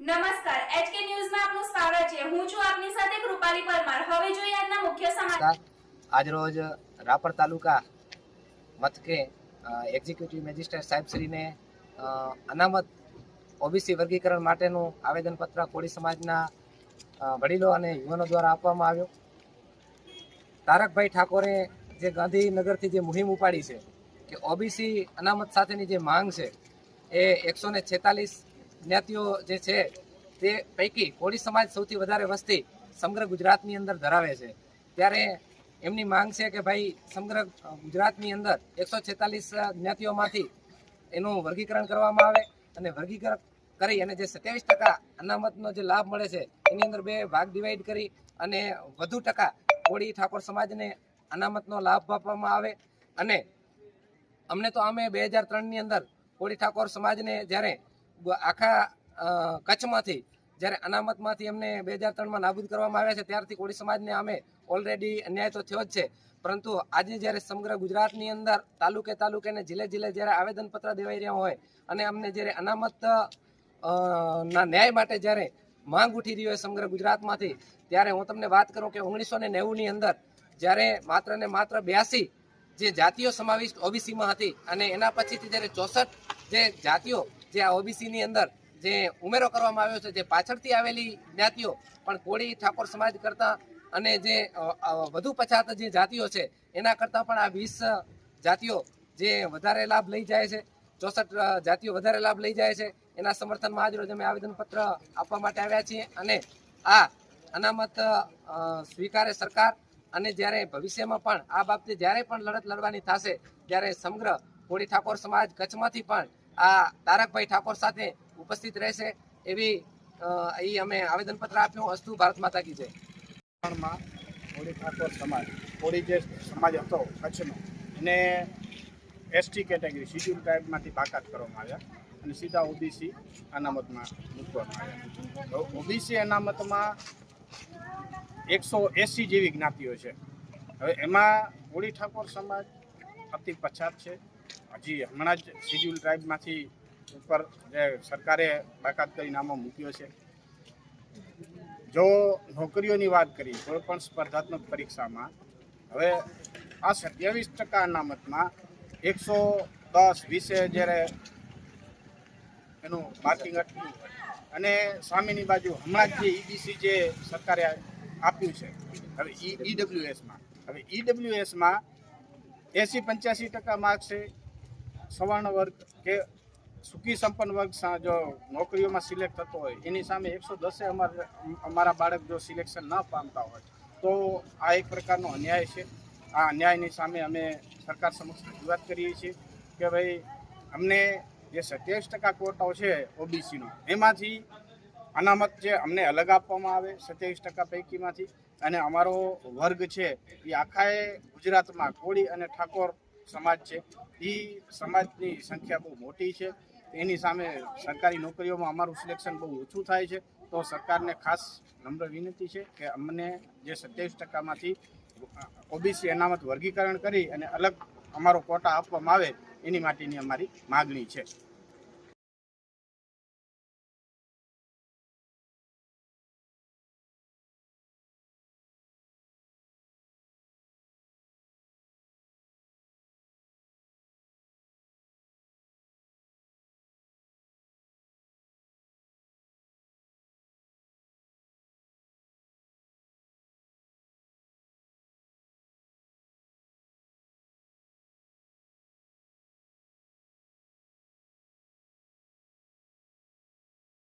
નમસ્કાર એચકે ન્યૂઝમાં આપનું સ્વાગત છે. હું છું આપની સાથે કૃપાલી પરમાર. હવે જોઈએ આજના મુખ્ય સમાચાર. આજરોજ રાપર તાલુકા મથકે એક્ઝિક્યુટિવ મેજિસ્ટ્રેટ સાહેબશ્રીને શ્રીને અનામત ઓબીસી વર્ગીકરણ માટેનું આવેદનપત્ર કોળી સમાજના વડીલો અને યુવાનો દ્વારા આપવામાં આવ્યો. તારકભાઈ ઠાકોરે જે ગાંધીનગરથી જે મુહિમ ઉપાડી છે કે ઓબીસી અનામત સાથેની જે માંગ છે એ એકસો ને છેતાલીસ જ્ઞાતિઓ જે છે, તે પૈકી કોળી સમાજ સૌથી વધારે વસ્તી સમગ્ર ગુજરાતની અંદર ધરાવે છે. ત્યારે એમની માંગ છે કે ભાઈ, સમગ્ર ગુજરાતની અંદર એકસો છેતાલીસ જ્ઞાતિઓમાંથી એનું વર્ગીકરણ કરવામાં આવે અને વર્ગીકરણ કરી અને જે સત્યાવીસ ટકા અનામતનો જે લાભ મળે છે, એની અંદર બે ભાગ ડિવાઈડ કરી અને વધુ ટકા કોળી ઠાકોર સમાજને અનામતનો લાભ આપવામાં આવે. અને અમને તો અમે બે હજાર ત્રણની અંદર કોળી ઠાકોર સમાજને જ્યારે આખા કચ્છમાંથી, જ્યારે અનામતમાંથી અમને બે હજાર ત્રણમાં નાબૂદ કરવામાં આવ્યા છે, ત્યારથી કોળી સમાજને અમે ઓલરેડી અન્યાય તો થયો જ છે. પરંતુ આજે જ્યારે સમગ્ર ગુજરાતની અંદર તાલુકે તાલુકે અને જિલ્લે જિલ્લે જ્યારે આવેદનપત્ર દેવાઈ રહ્યા હોય અને અમને જ્યારે અનામત ના ન્યાય માટે જ્યારે માંગ ઉઠી રહી હોય સમગ્ર ગુજરાતમાંથી, ત્યારે હું તમને વાત કરું કે ઓગણીસો ને નેવુંની અંદર જ્યારે માત્ર ને માત્ર બ્યાસી જે જાતિઓ સમાવિષ્ટ ઓબીસીમાં હતી અને એના પછીથી જ્યારે ચોસઠ જે જાતિઓ જે આ ઓબીસીની અંદર જે ઉમેરો કરવામાં આવ્યો છે, જે પાછળથી આવેલી જ્ઞાતિઓ, પણ કોળી ઠાકોર સમાજ કરતાં અને જે વધુ પછાત જે જાતિઓ છે, એના કરતાં પણ આ વીસ જાતિઓ જે વધારે લાભ લઈ જાય છે, ચોસઠ જાતિઓ વધારે લાભ લઈ જાય છે, એના સમર્થનમાં આજરોજ અમે આવેદનપત્ર આપવા માટે આવ્યા છીએ અને આ અનામત સ્વીકારે સરકાર અને જ્યારે ભવિષ્યમાં પણ આ બાબતે જ્યારે પણ લડત લડવાની થશે, ત્યારે સમગ્ર કોળી ઠાકોર સમાજ કચ્છમાંથી પણ આ તારકભાઈ ઠાકોર સાથે ઉપસ્થિત રહેશે એવી એ અમે આવેદનપત્ર આપ્યું. અસ્તુ ભારત માતા કી જય. કોળી ઠાકોર સમાજ કોળી જે સમાજ હતો કચ્છનો, એને એસટી કેટેગરી, શિડ્યુલ ટ્રાઇબમાંથી બાકાત કરવામાં આવ્યા અને સીધા ઓબીસી અનામતમાં મૂકવામાં આવ્યા. ઓબીસી અનામતમાં એકસો એંસી જેવી જ્ઞાતિઓ છે. હવે એમાં કોળી ઠાકોર સમાજ અતિ પછાત છે. હજી હમણાં જ શિડ્યુલ ટ્રાઇબમાંથી ઉપર સરકારે બાકાત કરી નામો મૂક્યો છે. જો નોકરીઓની વાત કરીએ, કોઈ પણ સ્પર્ધાત્મક પરીક્ષામાં, હવે આ સત્યાવીસ ટકા અનામતમાં એકસો દસ વીસે જ્યારે એનું માર્કિંગ અટક્યું અને સામેની બાજુ હમણાં જ જે ઈબીસી જે સરકારે આપ્યું છે, હવે ઈડબ્લ્યુએસમાં હવે ઈડબ્લ્યુએસમાં એંસી પંચ્યાસી ટકા માર્ક્સ છે. સવર્ણ વર્ગ કે સુખી સંપન્ન વર્ગ જો નોકરીઓમાં સિલેક્ટ થતો હોય, એની સામે એકસો દસે અમારા અમારા બાળક જો સિલેક્શન ન પામતા હોય, તો આ એક પ્રકારનો અન્યાય છે. આ અન્યાયની સામે અમે સરકાર સમક્ષ રજૂઆત કરીએ છીએ કે ભાઈ, અમને જે સત્યાવીસ ટકા કોટાઓ છે ઓબીસીનો એમાંથી અનામત જે અમને અલગ આપવામાં આવે સત્યાવીસ ટકા પૈકીમાંથી અને અમારો વર્ગ છે એ આખાએ ગુજરાતમાં કોળી અને ઠાકોર સમાજ છે. એ સમાજની સંખ્યા બહુ મોટી છે. એની સામે સરકારી નોકરીઓમાં અમારું સિલેક્શન બહુ ઓછું થાય છે. તો સરકારને ખાસ નમ્ર વિનંતી છે કે અમને જે સત્યાવીસ ટકામાંથી ઓબીસી અનામત વર્ગીકરણ કરી અને અલગ અમારો કોટા આપવામાં આવે એની માટેની અમારી માગણી છે.